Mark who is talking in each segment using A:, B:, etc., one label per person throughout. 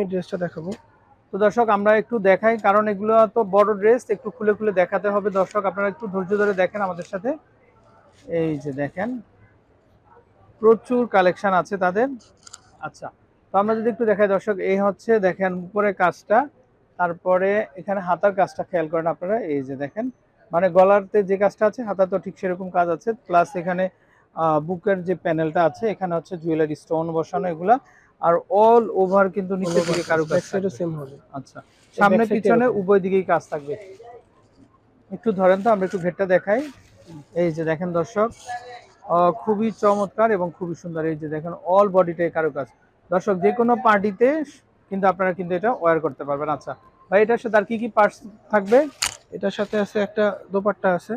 A: এই ড্রেসটা দেখাবো।
B: তো দর্শক, আমরা একটু দেখাই, কারণ এগুলো তো বড় ড্রেস, একটু খুলে খুলে দেখাতে হবে। দর্শক, আপনারা একটু ধৈর্য ধরে দেখেন আমাদের সাথে। এই যে দেখেন, প্রচুর কালেকশন আছে তাদের। আচ্ছা তো আমরা যদি একটু দেখাই দর্শক, এই হচ্ছে দেখেন উপরে কাজটা। তারপরে এখানে হাতার কাজটা খেয়াল করেন আপনারা। এই যে দেখেন মানে গলারতে যে কাজটা আছে, হাতা তো ঠিক সেরকম কাজ আছে। প্লাস এখানে বুকের যে প্যানেলটা আছে, এখানে হচ্ছে জুয়েলারি স্টোন বসানো, এগুলা। আর অল ওভার কিন্তু নিচের দিকে
A: সাইডও
B: থাকবে।
A: সেম হবে।
B: আচ্ছা সামনে পিছনে উভয় দিকেই কাজ থাকবে। একটু ধরেন তো আমরা একটু ঘেরটা দেখাই। এই যে দেখেন দর্শক খুবই চমৎকার এবং খুবই সুন্দর। এই যে দেখেন অল বডিটাই কারুকাজ। দর্শক যে কোনো পার্টিতে কিন্তু আপনারা কিন্তু এটা ওয়্যার করতে পারবেন। আচ্ছা ভাই এটার সাথে আর কি কি পার্টস থাকবে?
A: এটার সাথে আছে একটা দোপাট্টা আছে।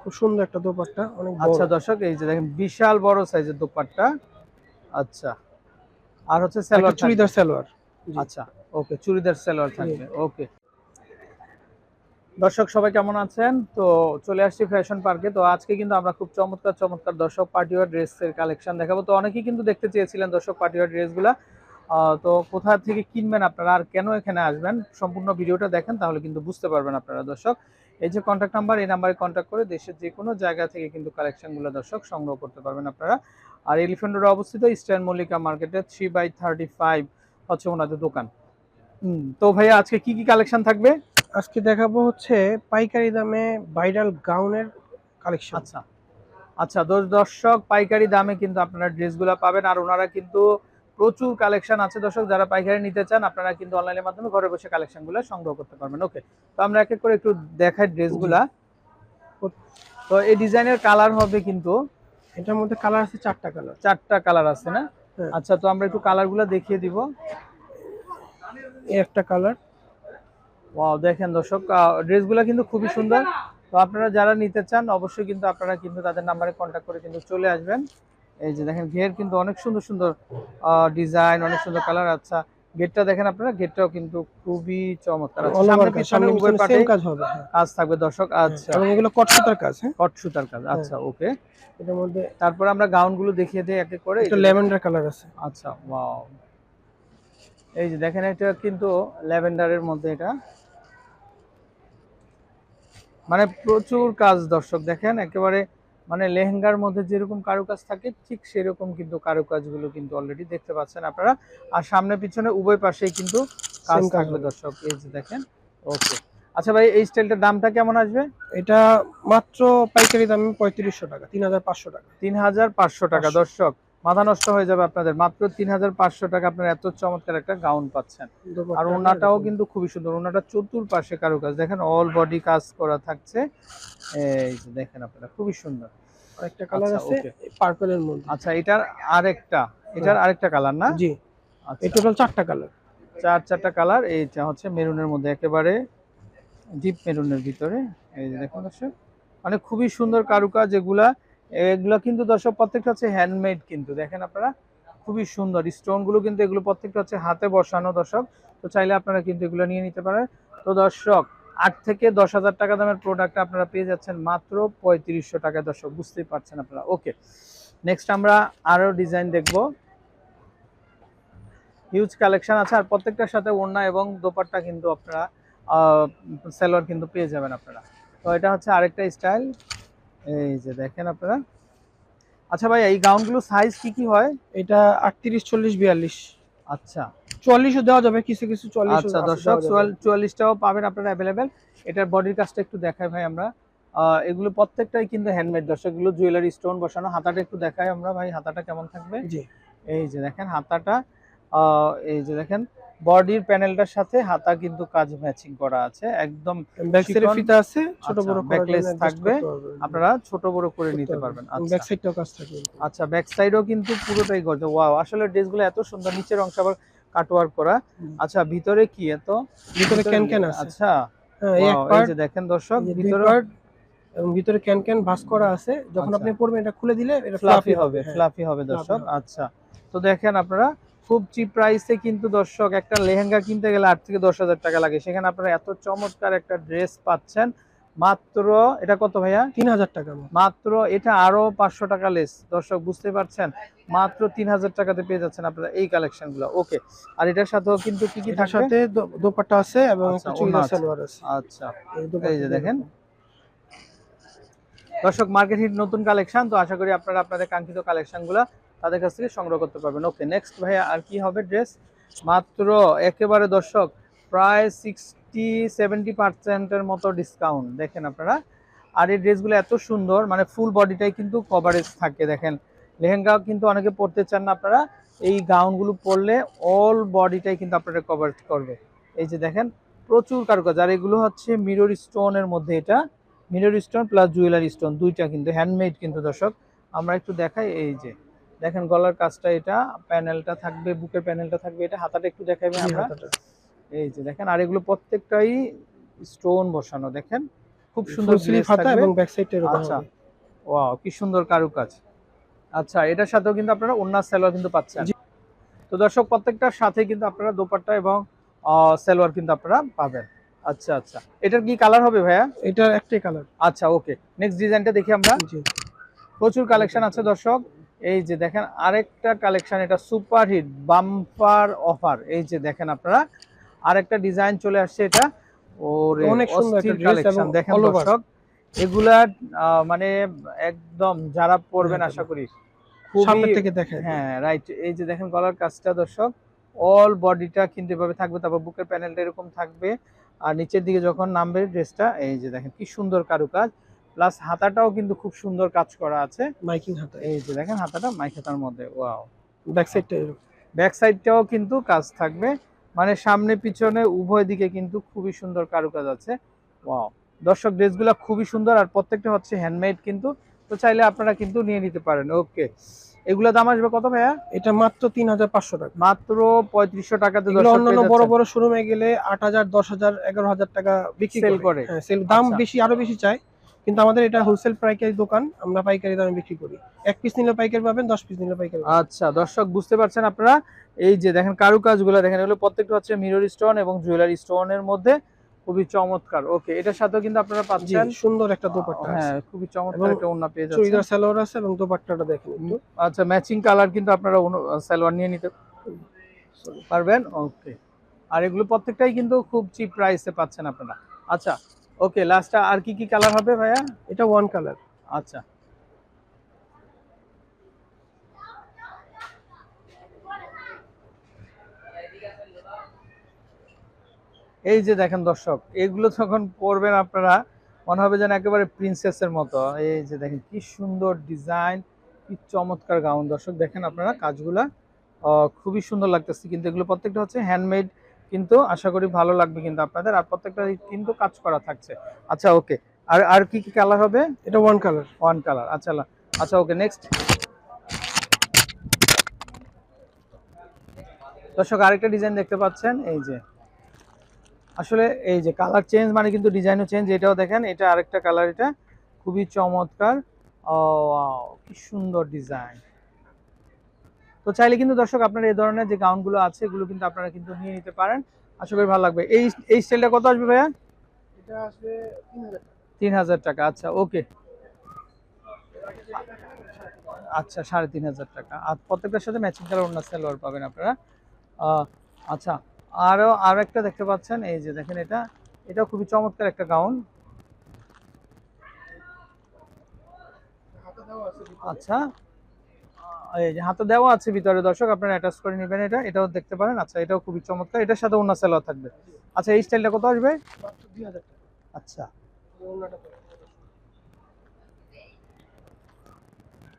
A: খুব সুন্দর একটা দোপাট্টা অনেক
B: আচ্ছা দর্শক এই যে দেখেন বিশাল বড় সাইজের দোপাট্টা। আচ্ছা আর হচ্ছে সালোয়ার
A: চুড়িদার সালোয়ার।
B: আচ্ছা ওকে চুড়িদার সালোয়ার থাকবে ওকে। দর্শক সবাই কেমন আছেন? তো চলে আসছি ফ্যাশন পার্কে তো আজকে কিন্তু আমরা খুব চমৎকার চমৎকার দর্শক পার্টিওয়ার ড্রেসের কালেকশন দেখাবো। তো অনেকেই কিন্তু দেখতে চেয়েছিলেন দর্শক পার্টিওয়ার ড্রেসগুলা। আহ, তো কোথা থেকে কিনবেন আপনারা আর কেন এখানে আসবেন? সম্পূর্ণ ভিডিওটা দেখেন তাহলে কিন্তু বুঝতে পারবেন আপনারা দর্শক। এই যে কন্ট্যাক্ট নাম্বার এই নাম্বারে কন্ট্যাক্ট করে দেশের যে কোনো জায়গা থেকে কিন্তু কালেকশনগুলো দর্শক সংগ্রহ করতে পারবেন আপনারা। আর এলিফেন্ট রোড অবস্থিত ইস্টার্ন মল্লিকা মার্কেটে থ্রি বাই থার্টি ফাইভ হচ্ছে ওনাদের দোকান। তো ভাইয়া আজকে কি কি কালেকশন থাকবে?
A: আজকে দেখাবো হচ্ছে পাইকারি দামে ভাইরাল গাউনের কালেকশন
B: আচ্ছা আচ্ছা দশ দর্শক পাইকারি দামে কিন্তু আপনারা ড্রেসগুলো পাবেন আর ওনারা কিন্তু প্রচুর কালেকশন আছে। দর্শক যারা পাইকারি নিতে চান আপনারা কিন্তু অনলাইনের মাধ্যমে ঘরে বসে কালেকশনগুলো সংগ্রহ করতে পারবেন। ওকে তো আমরা এক এক করে একটু দেখাই ড্রেসগুলা। তো এই ডিজাইনের কালার হবে কিন্তু
A: এটার মধ্যে কালার আছে চারটা কালার
B: চারটা কালার আছে না?
A: হ্যাঁ।
B: আচ্ছা তো আমরা একটু কালারগুলো দেখিয়ে দিব।
A: এই একটা কালার
B: ওয়াও দেখেন দর্শক ড্রেসগুলো কিন্তু খুবই সুন্দর। তো আপনারা যারা নিতে চান অবশ্যই কিন্তু আপনারা কিন্তু তাদের নাম্বারে কন্ট্যাক্ট করে কিন্তু চলে আসবেন। এই যে দেখেন ঘের কিন্তু অনেক সুন্দর সুন্দর ডিজাইন অনেক সুন্দর কালার আচ্ছা গেটটা দেখেন আপনারা গেটটাও কিন্তু খুবই চমৎকার। আচ্ছা, সামনে পিছনে উভয় পাটে
A: কাজ হবে হ্যাঁ।
B: কাজ থাকবে দর্শক আচ্ছা।
A: এবং এগুলো কটসুতার কাজ হ্যাঁ?
B: কট সুতার কাজ আচ্ছা ওকে
A: এটার মধ্যে
B: তারপর আমরা গাউনগুলো দেখিয়ে দিই এক এক করে যে-
A: ল্যাভেন্ডার কালার আছে।
B: আচ্ছা ওয়াও এই যে দেখেন এটা কিন্তু ল্যাভেন্ডারের মধ্যে এটা। মানে প্রচুর কাজ দর্শক দেখেন একেবারে মানে লেহেঙ্গার মধ্যে যেরকম কারুকাজ থাকে ঠিক সেরকম কিন্তু কারুকাজগুলো কিন্তু অলরেডি দেখতে পাচ্ছেন আপনারা। আর সামনে পিছনে উভয় পাশেই কিন্তু কাজ থাকবে দর্শক এই যে দেখেন ওকে আচ্ছা ভাই এই স্টাইলটার দামটা কেমন আসবে?
A: এটা মাত্র পাইকারি দামে পঁয়ত্রিশশো টাকা তিন হাজার পাঁচশো টাকা।
B: তিন হাজার পাঁচশো টাকা দর্শক মাথা নষ্ট হয়ে যাবে আপনাদের। মাত্র তিন হাজার পাঁচশো টাকা আপনারা এত চমৎকার একটা গাউন পাচ্ছেন। আর ওনাটাও। কিন্তু খুবই সুন্দর ওনাটা চতুর্পাশে কারুকাজ। দেখেন অল বডি কাজ করা থাকছে। এই যে দেখেন আপনারা খুবই সুন্দর।
A: আরেকটা কালার
B: আচ্ছা,
A: আছে. পার্পলের মধ্যে।
B: আচ্ছা এটার আরেকটা এটার আরেকটা কালার না?
A: জি।
B: আচ্ছা,
A: এই টোটাল চারটা কালার
B: চার চারটা কালার এইটা হচ্ছে মেরুনের মধ্যে একেবারে ডিপ মেরুনের ভিতরে। এই যে দেখুন দর্শক মানে খুবই সুন্দর কারুকাজ এগুলা। এগুলা কিন্তু দর্শক প্রত্যেকটা হচ্ছে হ্যান্ডমেড কিন্তু। দেখেন আপনারা খুবই সুন্দর। স্টোনগুলো কিন্তু এগুলো প্রত্যেকটা হচ্ছে হাতে বসানো দর্শক। তো চাইলে আপনারা কিন্তু এগুলো নিয়ে নিতে পারেন। তো দর্শক আট থেকে দশ হাজার টাকা দামের প্রোডাক্ট আপনারা পেয়ে যাচ্ছেন মাত্র পঁয়ত্রিশশো টাকা দর্শক, বুঝতেই পারছেন আপনারা। ওকে নেক্সট আমরা আরও ডিজাইন দেখব। হিউজ কালেকশন আছে আর প্রত্যেকটার সাথে ওড়না এবং দোপাট্টা কিন্তু আপনারা সেলোয়ার কিন্তু পেয়ে যাবেন আপনারা। তো এটা হচ্ছে আরেকটা স্টাইল এই যে দেখেন আপনারা। আচ্ছা ভাই, এই গাউনগুলো সাইজ কি কি হয়?
A: এটা আটত্রিশ, চল্লিশ, বিয়াল্লিশ।
B: আচ্ছা
A: চল্লিশও দেওয়া যাবে কিছু কিছু চল্লিশ
B: আচ্ছা দর্শক চুয়াল্লিশটাও পাবেন আপনারা অ্যাভেলেবেল এটার বডির কাজটা একটু দেখাই ভাই আমরা। আহ, এগুলো প্রত্যেকটাই কিন্তু হ্যান্ডমেড দর্শক এগুলো জুয়েলারি স্টোন বসানো। হাতাটা একটু দেখাই আমরা ভাই হাতাটা কেমন থাকবে?
A: জি।
B: এই যে দেখেন হাতাটা আহ, এই যে দেখেন বডির প্যানেলটার সাথে হাতা কিন্তু কাজ ম্যাচিং করা আছে। একদম
A: ব্যাক সাইডে ফিতা আছে ছোট
B: আচ্ছা,
A: বড়
B: backless থাকবে। আপনারা ছোট বড় করে নিতে পারবেন।
A: ব্যাক
B: আচ্ছা।
A: সাইডটাও কাজ থাকবে
B: আচ্ছা ব্যাক সাইডও কিন্তু পুরোটাই গর্জ ওয়াও আসলে ড্রেসগুলো এত সুন্দর নিচের অংশ আবার কাটওয়ার্ক করা। আচ্ছা ভিতরে কি এত?
A: ভিতরে ক্যান ক্যান আছে।
B: আচ্ছা।
A: হ্যাঁ এই
B: যে দেখেন দর্শক ভিতরে
A: এবং ভিতরে ক্যান ক্যান ভাঁজ করা আছে। যখন
B: আচ্ছা।
A: আপনি পরবেন এটা খুলে দিলে এটা
B: ফ্লাফি হবে
A: হ্যাঁ।
B: ফ্লাফি হবে দর্শক। আচ্ছা। তো দেখেন আপনারা খুব চিপ প্রাইসে কিন্তু দর্শক একটা লেহেঙ্গা কিনতে গেলে আট থেকে দশ হাজার টাকা লাগে। সেখানে আপনারা এত চমৎকার একটা ড্রেস পাচ্ছেন। মাত্র এটা কত ভাইয়া?
A: তিন হাজার টাকা।
B: মাত্র এটা আরও পাঁচশো টাকা লেস দর্শক বুঝতে পারছেন? মাত্র তিন হাজার টাকাতে পেয়ে যাচ্ছেন আপনারা এই কালেকশনগুলো ওকে আর এটার সাথেও কিন্তু কি কি
A: এটার সাথে দোপাট্টা আছে এবং
B: আচ্ছা, আচ্ছা।
A: এই
B: এই যে দেখেন। দর্শক মার্কেট হিট নতুন কালেকশন তো আশা করি আপনারা আপনাদের কাঙ্ক্ষিত কালেকশনগুলা তাদের কাছ থেকে সংগ্রহ করতে পারবেন। ওকে নেক্সট ভাইয়া, আর কি হবে ড্রেস মাত্র একেবারে দর্শক, প্রায় সিক্সটি সেভেন্টি পার্সেন্টের মতো ডিসকাউন্ট দেখেন আপনারা। আর এই ড্রেসগুলো এত সুন্দর মানে ফুল বডিটাই কিন্তু কভারেজ থাকে, দেখেন। লেহেঙ্গা কিন্তু অনেকে পরতে চান না আপনারা, এই গাউনগুলো পরলে অল বডিটাই কিন্তু আপনারা কভার করবে। এই যে দেখেন, প্রচুর কারুকাজ। আর এগুলো হচ্ছে মিরর স্টোনের মধ্যে এটা। Mirror stone plus jewellery stone দুইটা কিন্তু হ্যান্ডমেড কিন্তু দর্শক। আমরা একটু দেখাই, এই যে। দেখেন গলার কাজটা এটা প্যানেলটা থাকবে বুকের প্যানেলটা থাকবে এটা হাতাটা একটু দেখাবে আমরা। এই যে দেখেন আর এগুলো প্রত্যেকটাই স্টোন বসানো দেখেন। খুব সুন্দর
A: স্লিভ হাতা এবং ব্যাক সাইডটা এরকম
B: আচ্ছা। ওয়াও কি সুন্দর কারুকাজ। আচ্ছা এটার সাথেও কিন্তু আপনারা ওন্না সালোয়ার কিন্তু পাচ্ছেন। তো দর্শক প্রত্যেকটার সাথে কিন্তু আপনারা দোপাট্টা এবং সালোয়ার কিন্তু আপনারা পাবেন। আচ্ছা আচ্ছা। এটার কি কালার হবে ভাইয়া?
A: এটার একটাই কালার
B: আচ্ছা ওকে নেক্সট ডিজাইনটা দেখি আমরা। প্রচুর কালেকশন আছে দর্শক। এই যে দেখেন আরেকটা কালেকশন এটা সুপার হিট বাম্পার অফার এই যে দেখেন আপনারা আরেকটা ডিজাইন চলে আসছে এটা। ওরে
A: অনেক সুন্দর
B: কালেকশন দেখেন দর্শক এগুলা মানে একদম যারা পরবেন
A: হ্যাঁ,
B: আশা করি
A: থেকে দেখেন।
B: হ্যাঁ রাইট এই যে দেখেন গলার কাজটা দর্শক অল বডিটা কিন্তু এভাবে থাকবে তারপর বুকের প্যানেলটা এরকম থাকবে। আর নিচের দিকে যখন নামবে ড্রেসটা এই যে দেখেন কি সুন্দর কারুকাজ। প্লাস হাতাটাও কিন্তু খুব সুন্দর কাজ করা আছে।
A: মাইকিং হাতা।
B: এই যে দেখেন হাতাটা মাইক হাতার মধ্যে ওয়াও
A: ব্যাক সাইডটা
B: ব্যাক সাইডটাও কিন্তু কাজ থাকবে। মানে সামনে পিছনে উভয় দিকে কিন্তু খুবই সুন্দর কারুকাজ আছে। ওয়াও দর্শক ড্রেসগুলো খুবই সুন্দর আর প্রত্যেকটা হচ্ছে হ্যান্ডমেড কিন্তু। তো চাইলে আপনারা কিন্তু নিয়ে নিতে পারেন। ওকে এগুলো দাম আসবে কত ভাইয়া?
A: এটা মাত্র তিন হাজার পাঁচশো টাকা।
B: মাত্র পঁয়ত্রিশশো টাকাতে
A: অন্যান্য বড় বড় শোরুমে গেলে আট হাজার দশ হাজার এগারো হাজার টাকা বিক্রি
B: Sell
A: করে।
B: করে।
A: হ্যাঁ সেল দাম
B: আচ্ছা।
A: বেশি আরও বেশি চাই কিন্তু আমাদের এটা হোলসেল পাইকারি দোকান আমরা পাইকারি দামে বিক্রি করি। এক পিস নিলে পাইকারি পাবেন দশ পিস নিলে পাইকারি
B: আচ্ছা দর্শক বুঝতে পারছেন আপনারা? এই যে দেখেন কারুকাজগুলো দেখেন এগুলো প্রত্যেকটা হচ্ছে মিরর স্টোন এবং জুয়েলারি স্টোনের মধ্যে খুবই চমৎকার। ওকে এটার সাথেও কিন্তু আপনারা পাচ্ছেন।
A: সুন্দর একটা দোপাট্টা
B: হ্যাঁ খুবই চমৎকার একটা ওড়না পেয়ে যাচ্ছেন।
A: চুড়িদার সালোয়ার আছে এবং দোপাট্টাটা দেখেন একটু।
B: আচ্ছা ম্যাচিং কালার কিন্তু আপনারা সালোয়ার নিয়ে নিতে পারবেন। ওকে আর এগুলো প্রত্যেকটাই কিন্তু খুব চিপ প্রাইসে পাচ্ছেন আপনারা। আচ্ছা ওকে লাস্টটা আর কি কি কালার হবে ভাইয়া?
A: এটা ওয়ান কালার
B: আচ্ছা। এই যে দেখেন দর্শক এগুলো যখন পরবেন আপনারা মনে হবে যেন একেবারে প্রিন্সেসের মতো। এই যে দেখেন কি সুন্দর ডিজাইন কি চমৎকার গাউন দর্শক দেখেন আপনারা কাজগুলা খুবই সুন্দর লাগতেছে। কিন্তু এগুলো প্রত্যেকটা হচ্ছে হ্যান্ডমেড কিন্তু আশা করি ভালো লাগবে কিন্তু আপনাদের। আর প্রত্যেকটা কিন্তু কাজ করা থাকছে। আচ্ছা ওকে। আর আর কি কি কালার হবে?
A: এটা ওয়ান কালার
B: ওয়ান কালার আচ্ছা লা- আচ্ছা ওকে নেক্সট দর্শক আরেকটা ডিজাইন দেখতে পাচ্ছেন। এই যে। আসলে এই যে কালার চেঞ্জ মানে কিন্তু ডিজাইনও চেঞ্জ এটাও দেখেন এটা আরেকটা কালার এটা। খুবই চমৎকার। ও কি সুন্দর ডিজাইন তো চাইলে কিন্তু দর্শক আপনারা এই ধরনের যে গাউনগুলো আছে এগুলো কিন্তু আপনারা কিন্তু নিয়ে নিতে পারেন। আশা করি ভালো লাগবে। এই এই স্টাইলটা কত আসবে ভাইয়া?
A: এটা আসবে তিন হাজার
B: টাকা। আচ্ছা ওকে আচ্ছা সাড়ে তিন হাজার টাকা। আর প্রত্যেকটার সাথে ম্যাচিং কালার অন্য সালোয়ার পাবেন আপনারা। আচ্ছা আরও আর একটা দেখতে পাচ্ছেন। এই যে দেখেন এটা। এটা খুবই চমৎকার একটা গাউন আচ্ছা হাতে দেওয়া আছে ভিতরে, দর্শক আপনারা অ্যাটাচ করে নেবেন এটা। এটাও দেখতে পারেন। আচ্ছা এটাও খুবই চমৎকার। এটার সাথে অন্য সালোয়ার থাকবে। আচ্ছা এই স্টাইলটা কত আসবে? আচ্ছা।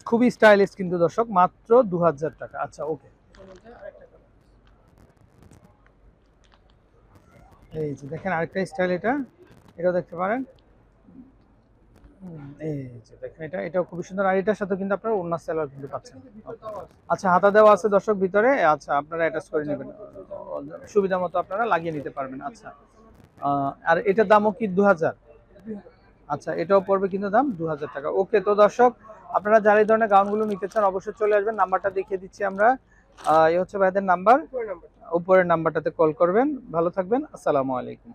B: খুবই স্টাইলিশ কিন্তু, দর্শক। মাত্র দু হাজার টাকা। আচ্ছা ওকে এই যে দেখেন আরেকটা স্টাইল এটা। এটাও দেখতে পারেন। এই যে দেখেন এটা এটাও খুবই সুন্দর। আর এটার সাথে কিন্তু আপনারা অন্য সেলার কিন্তু পাচ্ছেন। আচ্ছা হাতা দেওয়া আছে দর্শক ভিতরে। আচ্ছা আপনারা অ্যাটাচ করে নেবেন। সুবিধা মতো আপনারা লাগিয়ে নিতে পারবেন। আচ্ছা আর এটার দামও কি দু আচ্ছা এটাও পড়বে কিন্তু দাম দু টাকা। ওকে তো দর্শক আপনারা যারা এই ধরনের গাউনগুলো নিতে চান অবশ্যই চলে আসবেন। নাম্বারটা দেখিয়ে দিচ্ছি আমরা। এই হচ্ছে ভাইদের
A: নাম্বার।
B: উপরের নাম্বারটাতে কল করবেন। ভালো থাকবেন। আসসালামু আলাইকুম।